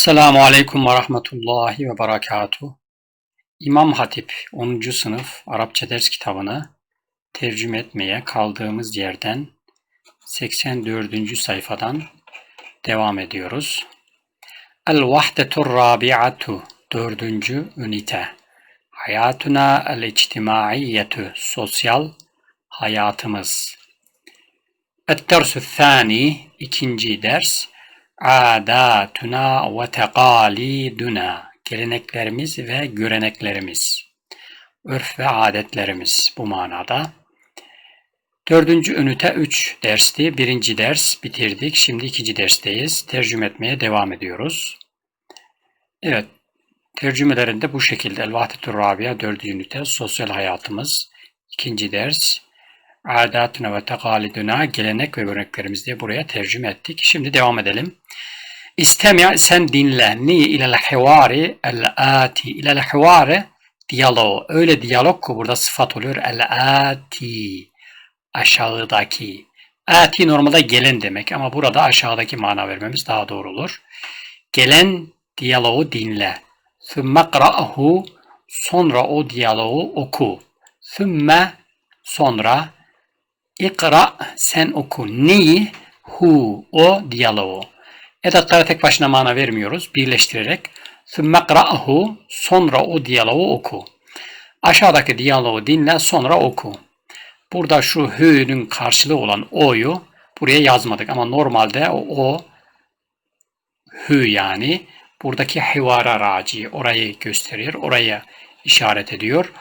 Esselamu Aleyküm ve Rahmetullahi ve Berekatuhu. İmam Hatip 10. sınıf Arapça ders kitabını tercüme etmeye kaldığımız yerden 84. sayfadan devam ediyoruz. El-Vahdetur Rabi'atu 4. ünite Hayatuna el-İctimaiyyetü Sosyal hayatımız. Et-Dersü Thani ikinci ders adatuna ve tekaliduna geleneklerimiz ve göreneklerimiz örf ve adetlerimiz bu manada. Dördüncü ünite 3 dersti. Birinci ders bitirdik. Şimdi ikinci dersteyiz. Tercüme etmeye devam ediyoruz. Evet. Tercümelerinde bu şekilde. El-Vahdetur Rabia 4. ünite sosyal hayatımız. ikinci ders adatına ve tekaliduna gelenek ve göreneklerimiz diye buraya tercüme ettik. Şimdi devam edelim. İstemi sen dinle. Ni ilel hivari el ati. İlel hivari diyalog. Öyle diyalog ki burada sıfat oluyor. El ati. Aşağıdaki. Ati normalde gelen demek ama burada aşağıdaki mana vermemiz daha doğru olur. Gelen diyaloğu dinle. Sümme qra'hu sonra o diyaloğu oku. Sümme sonra İkra sen oku. Neyi? Hu o diyaloğu. Edatlara tek başına mana vermiyoruz. Birleştirerek. Sümme qra'hu sonra o diyaloğu oku. Aşağıdaki diyaloğu dinle sonra oku. Burada şu hü'nün karşılığı olan o'yu buraya yazmadık ama normalde o, o hü yani buradaki hivara raci orayı gösteriyor. Oraya işaret ediyor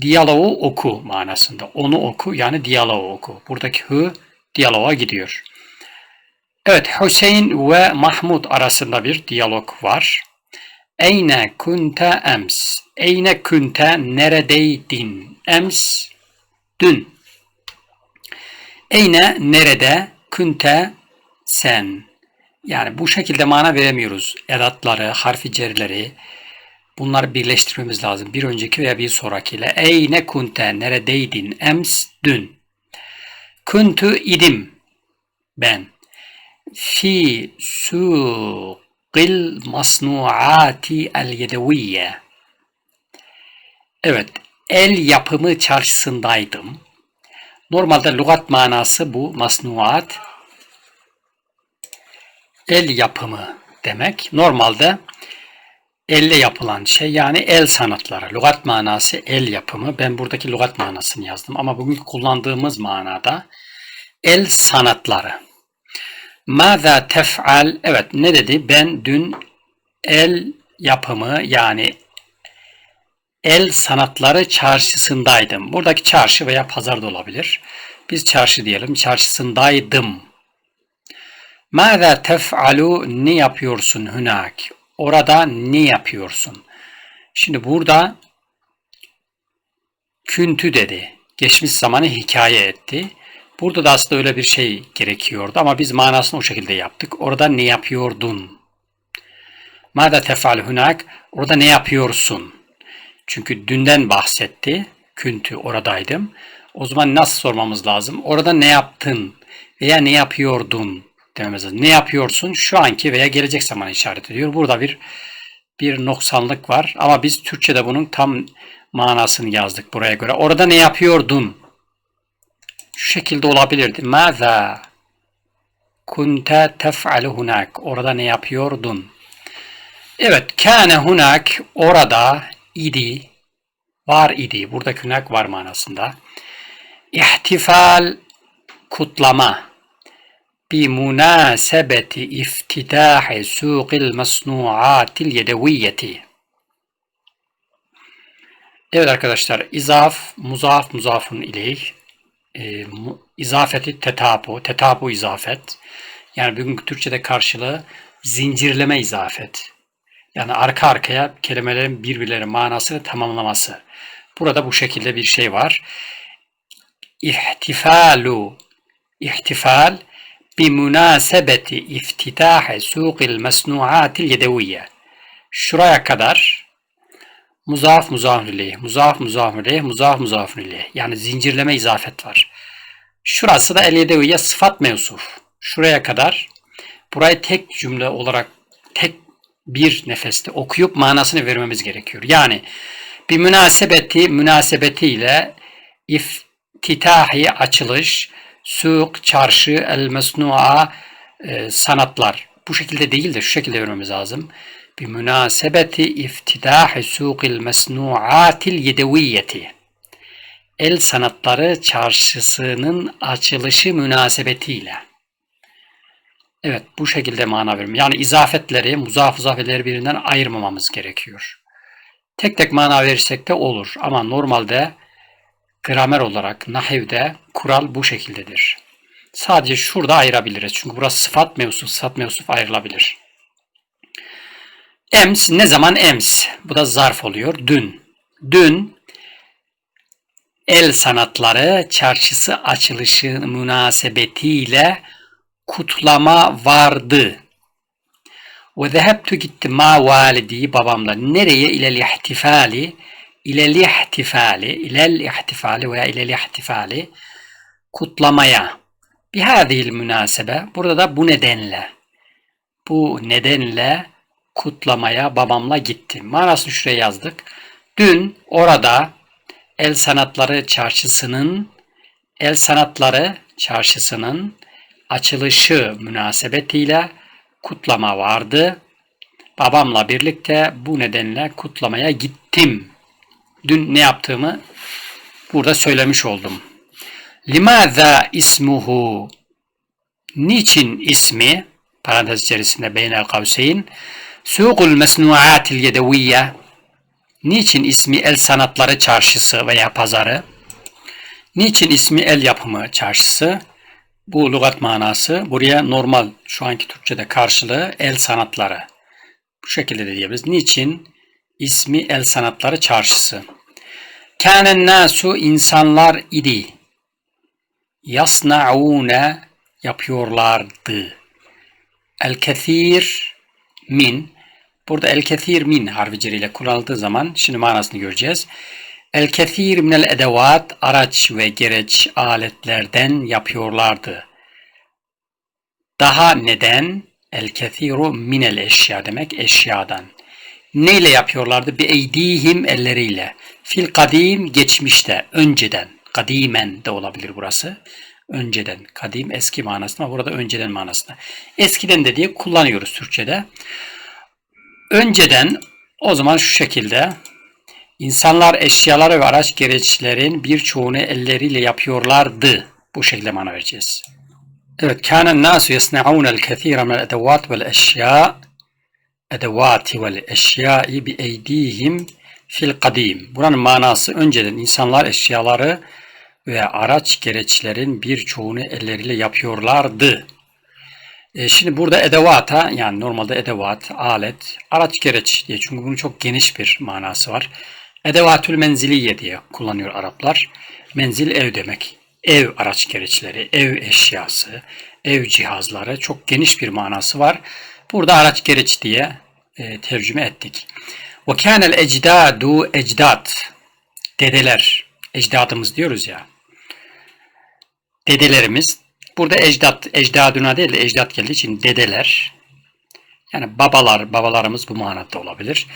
diyaloğu oku manasında. Onu oku yani diyaloğu oku. Buradaki hı diyaloğa gidiyor. Evet Hüseyin ve Mahmud arasında bir diyalog var. Eyne kunte ems. Eyne kunte neredeydin? Ems dün. Eyne nerede? Kunte sen. Yani bu şekilde mana veremiyoruz. Edatları, harfi cerleri, Bunları birleştirmemiz lazım. Bir önceki veya bir sonrakiyle. Ey ne kunte, neredeydin? Ems, dün. Kuntu idim. Ben. Fi suqil masnuati el yedeviyye. Evet, el yapımı çarşısındaydım. Normalde lügat manası bu masnuat. El yapımı demek. Normalde elle yapılan şey yani el sanatları. Lugat manası el yapımı. Ben buradaki lugat manasını yazdım ama bugün kullandığımız manada el sanatları. Maza tef'al evet ne dedi? Ben dün el yapımı yani el sanatları çarşısındaydım. Buradaki çarşı veya pazar da olabilir. Biz çarşı diyelim. Çarşısındaydım. Maza tef'alu ne yapıyorsun hünak? Orada ne yapıyorsun? Şimdi burada küntü dedi. Geçmiş zamanı hikaye etti. Burada da aslında öyle bir şey gerekiyordu ama biz manasını o şekilde yaptık. Orada ne yapıyordun? Mada tefal hunak? Orada ne yapıyorsun? Çünkü dünden bahsetti. Küntü oradaydım. O zaman nasıl sormamız lazım? Orada ne yaptın? Veya ne yapıyordun? Lazım. Ne yapıyorsun? Şu anki veya gelecek zaman işaret ediyor. Burada bir bir noksanlık var ama biz Türkçe'de bunun tam manasını yazdık buraya göre. Orada ne yapıyordun? Şu şekilde olabilirdi. Maza kunte tef'alu hunak. Orada ne yapıyordun? Evet, kâne hunak orada idi, var idi. Burada hunak var manasında. İhtifal kutlama بمناسبة افتتاح سوق المصنوعات اليدوية Evet arkadaşlar izaf, muzaf, muzafun ileyh e, izafeti tetabu, tetabu izafet yani bugünkü Türkçe'de karşılığı zincirleme izafet. Yani arka arkaya kelimelerin birbirlerinin manasını tamamlaması. Burada bu şekilde bir şey var. İhtifalu, ihtifal bimünasebeti iftitahi suqil mesnuatil yedeviyye. Şuraya kadar muzaf muzafun ileyh, muzaf muzafun ileyh, muzaf ileyh. Yani zincirleme izafet var. Şurası da el yedeviye sıfat mevsuf. Şuraya kadar burayı tek cümle olarak tek bir nefeste okuyup manasını vermemiz gerekiyor. Yani bir münasebeti münasebetiyle iftitahi açılış, suk, çarşı, el mesnua e, sanatlar. Bu şekilde değil de şu şekilde vermemiz lazım. Bir münasebeti iftidahi sukil mesnuatil yedeviyeti. El sanatları çarşısının açılışı münasebetiyle. Evet bu şekilde mana verim. Yani izafetleri, muzaf izafeleri birbirinden ayırmamamız gerekiyor. Tek tek mana verirsek de olur ama normalde gramer olarak nahivde kural bu şekildedir. Sadece şurada ayırabiliriz. Çünkü burası sıfat mevsuf, sıfat mevsuf ayrılabilir. Ems ne zaman ems? Bu da zarf oluyor. Dün. Dün el sanatları çarşısı açılışı münasebetiyle kutlama vardı. Ve zehebtu gittim ma validi babamla. Nereye? İlel ihtifali. İlel ihtifali. İlel ihtifali veya ilel ihtifali. Kutlamaya. Bihadihil münasebe. Burada da bu nedenle. Bu nedenle kutlamaya babamla gittim. Manasını şuraya yazdık. Dün orada El Sanatları Çarşısı'nın El Sanatları Çarşısı'nın açılışı münasebetiyle kutlama vardı. Babamla birlikte bu nedenle kutlamaya gittim. Dün ne yaptığımı burada söylemiş oldum. Limaza ismuhu Niçin ismi parantez içerisinde beynel kavseyn Suqul mesnuatil yedeviyye Niçin ismi el sanatları çarşısı veya pazarı? Niçin ismi el yapımı çarşısı? Bu lügat manası buraya normal şu anki Türkçe'de karşılığı el sanatları. Bu şekilde de diyebiliriz. Niçin ismi el sanatları çarşısı? Kânen nasu insanlar idi. Yasna'une yapıyorlardı. El kethir min Burada el kethir min harfi ile kullanıldığı zaman şimdi manasını göreceğiz. El kethir minel edevat araç ve gereç aletlerden yapıyorlardı. Daha neden? El kethiru minel eşya demek eşyadan. Neyle yapıyorlardı? Bir eydihim elleriyle. Fil kadim geçmişte, önceden. Kadimen de olabilir burası. Önceden. Kadim eski manasında ama burada önceden manasında. Eskiden de diye kullanıyoruz Türkçe'de. Önceden o zaman şu şekilde insanlar eşyaları ve araç gereçlerin birçoğunu elleriyle yapıyorlardı. Bu şekilde mana vereceğiz. Evet, kânen nâsu yasna'ûnel kethîre minel edevât vel eşyâ edevâti vel eşyâi bi eydîhim fil kadim. Buranın manası önceden insanlar eşyaları ve araç gereçlerin birçoğunu elleriyle yapıyorlardı. E şimdi burada edevata yani normalde edevat, alet, araç gereç diye çünkü bunun çok geniş bir manası var. Edevatül menziliye diye kullanıyor Araplar. Menzil ev demek. Ev araç gereçleri, ev eşyası, ev cihazları çok geniş bir manası var. Burada araç gereç diye e, tercüme ettik. Ve kânel ecdadu ecdat. Dedeler, ecdadımız diyoruz ya. Dedelerimiz Burada ecdat, ecdaduna değil de ecdat geldiği için dedeler. Yani babalar, babalarımız bu manada olabilir.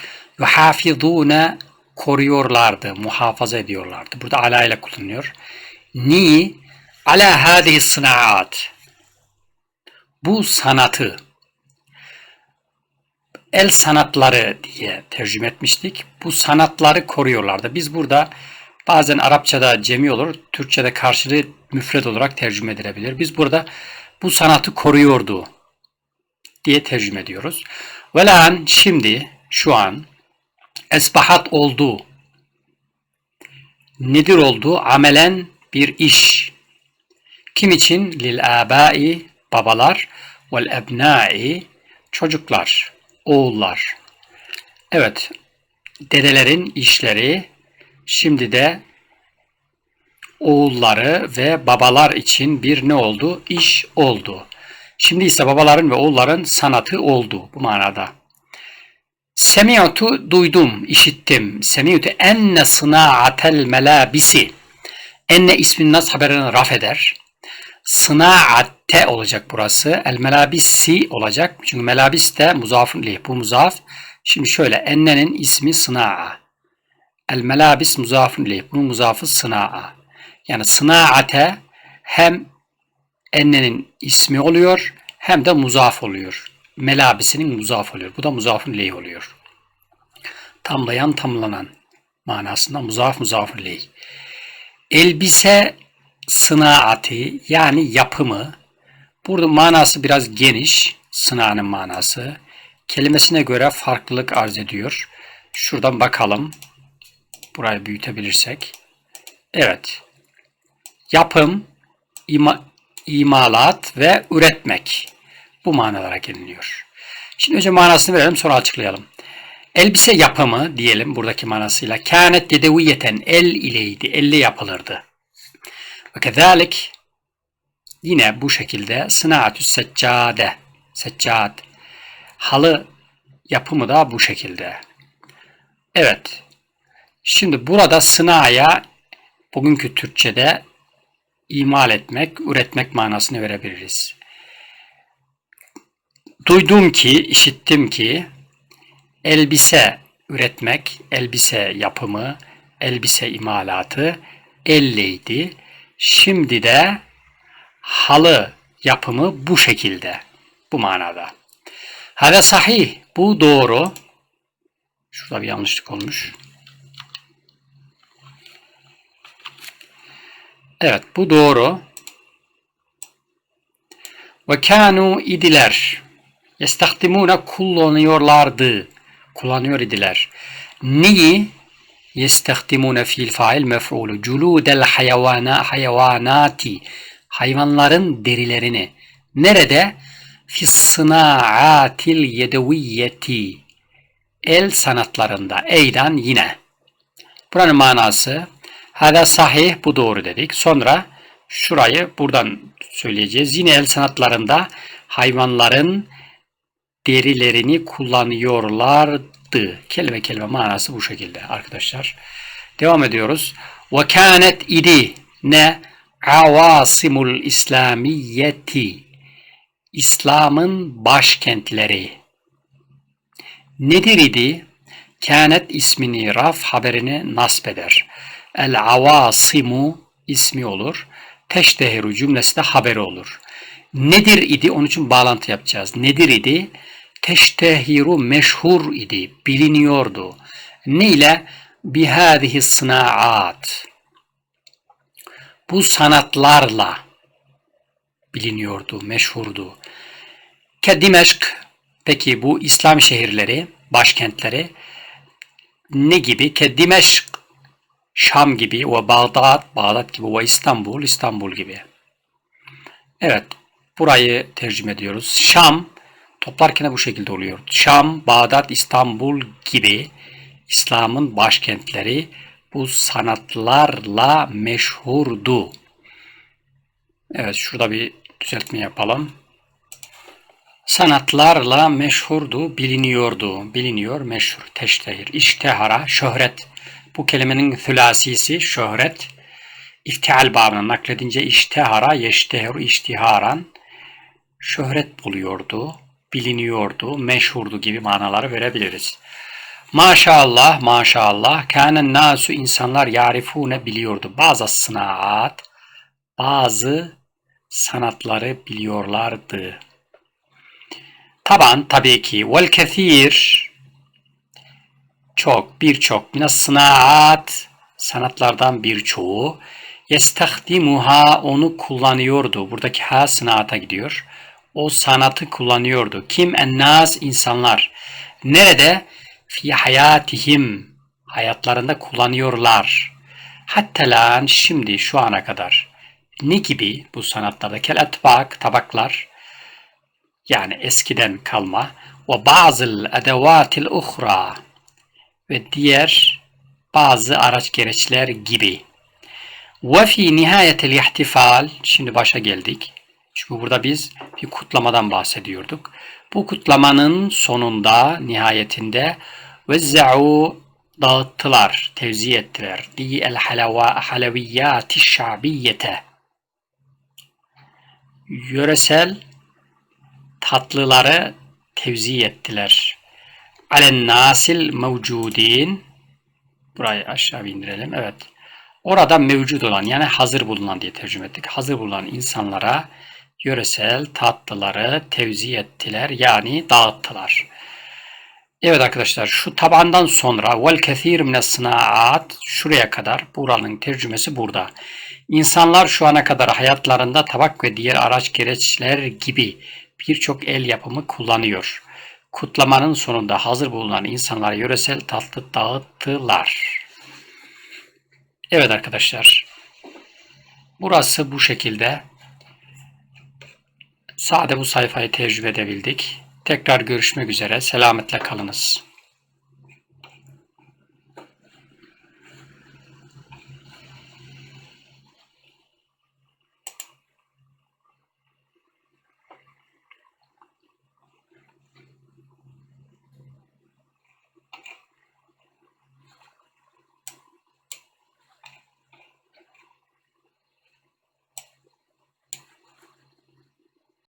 Ve hafizune koruyorlardı, muhafaza ediyorlardı. Burada ala ile kullanılıyor. Ni ala hadihi sınaat. Bu sanatı el sanatları diye tercüme etmiştik. Bu sanatları koruyorlardı. Biz burada Bazen Arapçada cemi olur, Türkçede karşılığı müfred olarak tercüme edilebilir. Biz burada bu sanatı koruyordu diye tercüme ediyoruz. Velan şimdi, şu an esbahat oldu. Nedir oldu? Amelen bir iş. Kim için? Lil abai babalar vel ebnai çocuklar, oğullar. Evet, dedelerin işleri Şimdi de oğulları ve babalar için bir ne oldu? İş oldu. Şimdi ise babaların ve oğulların sanatı oldu bu manada. Semi'tu duydum, işittim. Semi'tu enne sınaatel melabisi. Enne ismin nas haberini raf eder. Sınaatte olacak burası. El melabisi olacak. Çünkü melabis de muzafın ileyh. Bu muzaf. Şimdi şöyle ennenin ismi sına'a. El melabis muzafın ileyh. Bunun muzafı sına'a. Yani sınaate hem ennenin ismi oluyor hem de muzaf oluyor. Melabisinin muzaf oluyor. Bu da muzafın ileyh oluyor. Tamlayan tamlanan manasında muzaf muzafın ileyh. Elbise sınaati yani yapımı. Burada manası biraz geniş. Sına'nın manası. Kelimesine göre farklılık arz ediyor. Şuradan bakalım. Burayı büyütebilirsek. Evet. Yapım, ima, imalat ve üretmek. Bu manalara geliniyor. Şimdi önce manasını verelim sonra açıklayalım. Elbise yapımı diyelim buradaki manasıyla. Kânet dedeviyeten el ileydi. Elle yapılırdı. Ve kezalik yine bu şekilde sınaatü seccade seccad halı yapımı da bu şekilde. Evet. Şimdi burada sınaya bugünkü Türkçe'de imal etmek, üretmek manasını verebiliriz. Duydum ki, işittim ki elbise üretmek, elbise yapımı, elbise imalatı elleydi. Şimdi de halı yapımı bu şekilde, bu manada. Hada sahih, bu doğru. Şurada bir yanlışlık olmuş. Evet, bu doğru. Ve kanu idiler. Yestahdimune kullanıyorlardı. Kullanıyor idiler. Neyi? Yestahdimune fiil fail mef'ulu. Culudel hayvana hayvanati. Hayvanların derilerini. Nerede? Fissınaatil yedeviyeti. El sanatlarında. Eydan yine. Buranın manası Hada sahih bu doğru dedik. Sonra şurayı buradan söyleyeceğiz. Yine el sanatlarında hayvanların derilerini kullanıyorlardı. Kelime kelime manası bu şekilde arkadaşlar. Devam ediyoruz. Ve kânet idi ne avasimul İslamiyeti İslam'ın başkentleri. Nedir idi? Kânet ismini raf haberini nasb eder. El avasimu ismi olur. Teştehiru cümlesi de haberi olur. Nedir idi? Onun için bağlantı yapacağız. Nedir idi? Teştehiru meşhur idi. Biliniyordu. Ne ile? Bihâzihi sınaat. Bu sanatlarla biliniyordu, meşhurdu. Ke Dimeşk, peki bu İslam şehirleri, başkentleri ne gibi? Ke Dimeşk Şam gibi ve Bağdat, Bağdat gibi ve İstanbul, İstanbul gibi. Evet, burayı tercüme ediyoruz. Şam, toplarken bu şekilde oluyor. Şam, Bağdat, İstanbul gibi İslam'ın başkentleri bu sanatlarla meşhurdu. Evet, şurada bir düzeltme yapalım. Sanatlarla meşhurdu, biliniyordu. Biliniyor, meşhur, teştehir, iştehara, şöhret bu kelimenin sülasisi şöhret. İftial babına nakledince iştehara, yeşteheru iştiharan şöhret buluyordu, biliniyordu, meşhurdu gibi manaları verebiliriz. Maşallah, maşallah, kânen nasu insanlar yarifune biliyordu. Bazı sınaat, bazı sanatları biliyorlardı. Taban tabii ki vel kethir çok, birçok. Minas sınaat, sanatlardan birçoğu. Yestahdimuha, onu kullanıyordu. Buradaki ha sınaata gidiyor. O sanatı kullanıyordu. Kim? Ennaz, insanlar. Nerede? Fi hayatihim, hayatlarında kullanıyorlar. Hatta lan, şimdi, şu ana kadar. Ne gibi bu sanatlarda? Kel etbak, tabaklar. Yani eskiden kalma. Ve bazı edevatil uhra ve diğer bazı araç gereçler gibi. Ve fi nihayetel ihtifal şimdi başa geldik. Çünkü burada biz bir kutlamadan bahsediyorduk. Bu kutlamanın sonunda, nihayetinde vezza'u dağıttılar, tevzi ettiler. Di el halava halaviyyati şabiyete. yöresel tatlıları tevzi ettiler. Alen nasil mevcudin burayı aşağı indirelim. Evet. Orada mevcut olan yani hazır bulunan diye tercüme ettik. Hazır bulunan insanlara yöresel tatlıları tevzi ettiler yani dağıttılar. Evet arkadaşlar şu tabandan sonra vel kethir mine sınaat şuraya kadar buranın tercümesi burada. İnsanlar şu ana kadar hayatlarında tabak ve diğer araç gereçler gibi birçok el yapımı kullanıyor. Kutlamanın sonunda hazır bulunan insanlara yöresel tatlı dağıttılar. Evet arkadaşlar. Burası bu şekilde. Sade bu sayfayı tecrübe edebildik. Tekrar görüşmek üzere. Selametle kalınız.